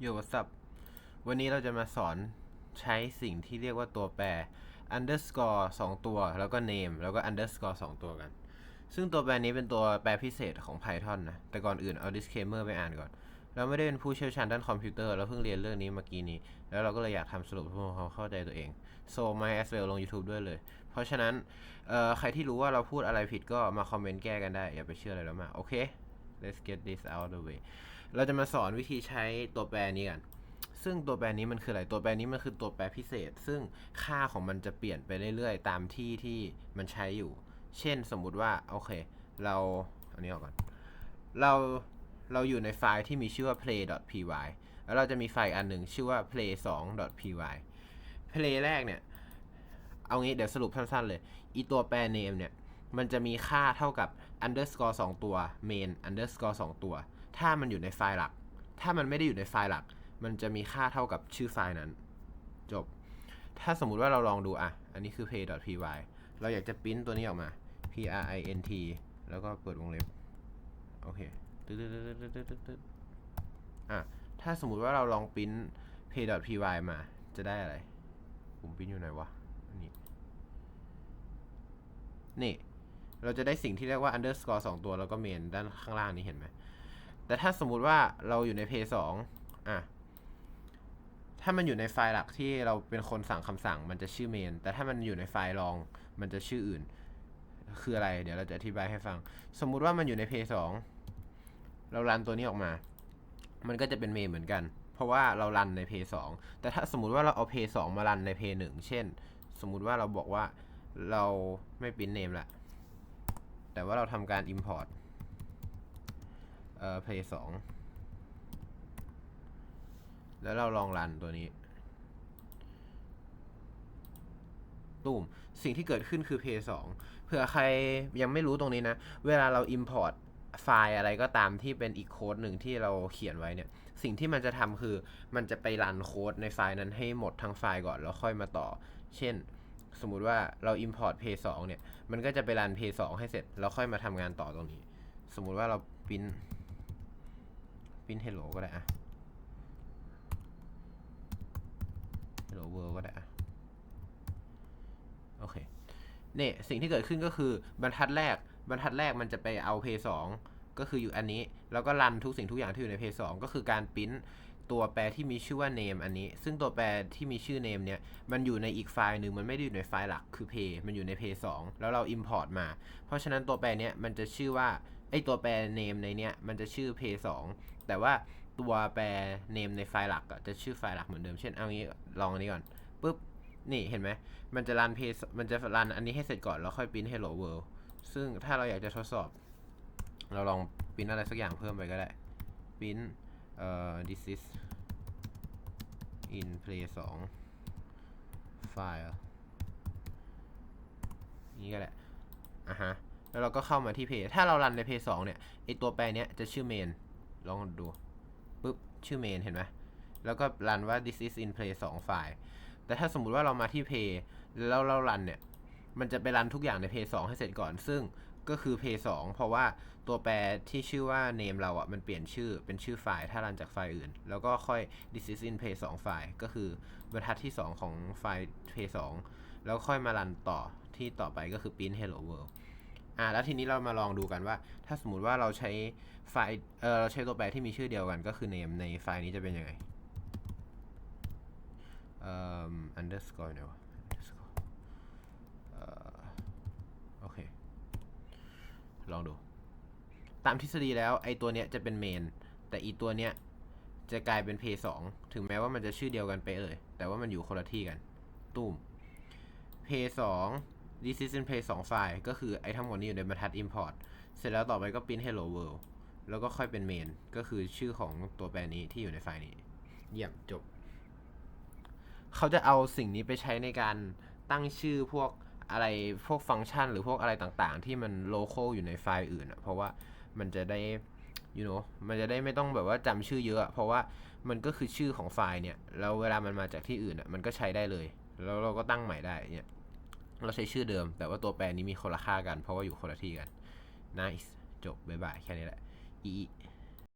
โยวับวันนี้เราจะมาสอนใช้สิ่งที่เรียกว่าตัวแปร underscore 2 ตัว แล้วก็ name แล้วก็ underscore 2 ตัวกัน ซึ่งตัวแปรนี้เป็นตัวแปรพิเศษของ Python นะ แต่ก่อนอื่นเอา disclaimer ไปอ่านก่อน เราไม่ได้เป็นผู้เชี่ยวชาญด้านคอมพิวเตอร์ เราเพิ่งเรียนเรื่องนี้เมื่อกี้นี้ แล้วเราก็เลยอยากทำสรุปเพื่อความเข้าใจตัวเอง so my as well ลง YouTube ด้วยเลย เพราะฉะนั้นเอ่อใครที่รู้ว่าเราพูดอะไรผิดก็มาคอมเมนต์แก้กันได้ อย่าไปเชื่ออะไรแล้วมา โอเค let's get this out of the way เราจะมาสอนวิธีใช้ตัวแปรนี้กัน ซึ่งตัวแปรนี้มันคืออะไร ตัวแปรนี้มันคือตัวแปรพิเศษ ซึ่งค่าของมันจะเปลี่ยนไปเรื่อยๆ ตามที่ที่มันใช้อยู่ เช่นสมมุติว่า โอเค เราอันนี้ออกก่อน เรา เราอยู่ในไฟล์ที่มีชื่อว่า play.py แล้วเราจะมีไฟล์อันหนึ่งชื่อว่า play2.py play แรกเนี่ย เอางี้เดี๋ยวสรุปสั้นๆเลย อีตัวแปร name เนี่ย มันจะมีค่าเท่ากับ underscore 2 ตัว main underscore 2 ตัว ถ้ามันอยู่ในไฟล์หลัก ถ้ามันไม่ได้อยู่ในไฟล์หลัก มันจะมีค่าเท่ากับชื่อไฟล์นั้น จบ ถ้าสมมุติว่าเราลองดูอะ อันนี้คือ pay.py เราอยากจะปริ้นตัวนี้ออกมา print แล้วก็เปิดวงเล็บ โอเคอะ ถ้าสมมุติว่าเราลองปริ้น play.py มา จะได้อะไร ผมปริ้นอยู่ไหนวะนนี้นี่ เราจะได้สิ่งที่เรียกว่า underscore 2 ตัว แล้วก็ main ด้านข้างล่างนี้เห็นไหม แต่ถ้าสมมุติว่าเราอยู่ใน play 2อะ ถ้ามันอยู่ในไฟล์หลักที่เราเป็นคนสั่งคำสั่งมันจะชื่อ main แต่ถ้ามันอยู่ในไฟล์รองมันจะชื่ออื่น คืออะไร เดี๋ยวเราจะอธิบายให้ฟัง สมมุติว่ามันอยู่ใน play 2เรารันตัวนี้ออกมา มันก็จะเป็น main เหมือนกัน เพราะว่าเรารันใน play 2แต่ถ้าสมมติว่าเราเอา play 2มารันใน play 1เช่น สมมุติว่าเราบอกว่าเราไม่ปิ้น name ละ แต่ว่าเราทำการ import เอ่อ play 2 แล้วเราลองรันตัวนี้ตูมสิ่งที่เกิดขึ้นคือ play 2เผื่อใครยังไม่รู้ตรงนี้นะ เวลาเรา import ไฟล์อะไรก็ตามที่เป็นอีกโค้ดหนึ่งที่เราเขียนไว้เนี่ย สิ่งที่มันจะทำคือมันจะไปรันโค้ดในไฟล์นั้นให้หมดทั้งไฟล์ก่อนแล้วค่อยมาต่อ เช่น สมมุติว่าเรา import pay 2เนี่ย มันก็จะไปรัน pay 2ให้เสร็จ แล้วค่อยมาทำงานต่อตรงนี้ สมมุติว่าเราพิมพ์พิมพ์ hello ก็ได้อะ hello world ก็ได้อะโอเคเนี่ยสิ่งที่เกิดขึ้นก็คือบรรทัดแรก บรรทัดแรกมันจะไปเอา pay 2ก็คืออยู่อันนี้ แล้วก็รันทุกสิ่งทุกอย่างที่อยู่ใน pay 2ก็คือการปิ้น ตัวแปรที่มีชื่อว่า name อันนี้ ซึ่งตัวแปรที่มีชื่อ name เนี่ย มันอยู่ในอีกไฟล์หนึ่งมันไม่ได้อยู่ในไฟล์หลักคือ pay มันอยู่ใน pay 2 แล้วเรา import มา เพราะฉะนั้นตัวแปรเนี้ยมันจะชื่อว่าไอตัวแปร name ในเนี้ยมันจะชื่อ pay 2แต่ว่าตัวแปร name ในไฟล์หลักอะจะชื่อไฟล์หลักเหมือนเดิม เช่น เอางี้ลองอันนี้ก่อนปุ๊บ นี่เห็นไหม มันจะรัน pay มันจะรันอันนี้ให้เสร็จก่อน แล้วค่อยปริ้น hello world ซึ่งถ้าเราอยากจะทดสอบ เราลองปริ้นอะไรสักอย่างเพิ่มไปก็ได้ปิ้น เอ่อ this is in play 2 file นี่ก็แหละอะฮะ แล้วเราก็เข้ามาที่ play ถ้าเรารันใน play 2เนี่ย ไอตัวแปรเนี้ยจะชื่อ main ลองดู ปุ๊บ ชื่อ main เห็นไหม แล้วก็รันว่า this is in play 2 file แต่ถ้าสมมุติว่าเรามาที่ play แล้วเรารันเนี่ย มันจะไปรันทุกอย่างใน play 2ให้เสร็จก่อน ซึ่ง ก็คือ play 2 เพราะว่าตัวแปรที่ชื่อว่า name เราอะ่ะมันเปลี่ยนชื่อเป็นชื่อไฟล์ถ้ารันจากไฟล์อื่น แล้วก็ค่อย this is in play 2 ไฟล์ก็คือบรรทัดที่ 2 ของไฟล์ play 2 แล้วค่อยมารันต่อที่ต่อไปก็คือ print hello world อ่าแล้วทีนี้เรามาลองดูกันว่า ถ้าสมมติว่าเราใช้ไฟล์เออเราใช้ตัวแปรที่มีชื่อเดียวกันก็คือ name ในไฟล์นี้จะเป็นยังไงเอ่อ underscore เนี่ยวะ underscore เอ่อโอเค ลองดู ตามทฤษฎีแล้วไอตัวเนี้ยจะเป็นเมน แต่อีตัวเนี้ยจะกลายเป็น pay 2ถึงแม้ว่ามันจะชื่อเดียวกันไปเลย แต่ว่ามันอยู่คนละที่กัน ตุ้ม pay 2 this is in pay 2ไฟล์ก็คือไอทั้งหมดนี้อยู่ในบรรทัด import เสร็จแล้วต่อไปก็ print hello world แล้วก็ค่อยเป็น main ก็คือชื่อของตัวแปรนี้ที่อยู่ในไฟล์นี้ เยี่ยมจบ เขาจะเอาสิ่งนี้ไปใช้ในการตั้งชื่อพวก อะไรพวกฟังก์ชันหรือพวกอะไรต่างๆ ที่มันโลเคอลอยู่ในไฟล์อื่นอะเพราะว่ามันจะได้ you know มันจะได้ไม่ต้องแบบว่าจำชื่อเยอะอะ เพราะว่ามันก็คือชื่อของไฟล์เนี่ยแล้วเวลามันมาจากที่อื่นอะมันก็ใช้ได้เลย แล้วเราก็ตั้งใหม่ได้เนี่ยเราใช้ชื่อเดิม แต่ว่าตัวแปรนี้มีคนละค่ากัน เพราะว่าอยู่คนละที่กัน nice จบบ๊ายบายแค่นี้แหละอี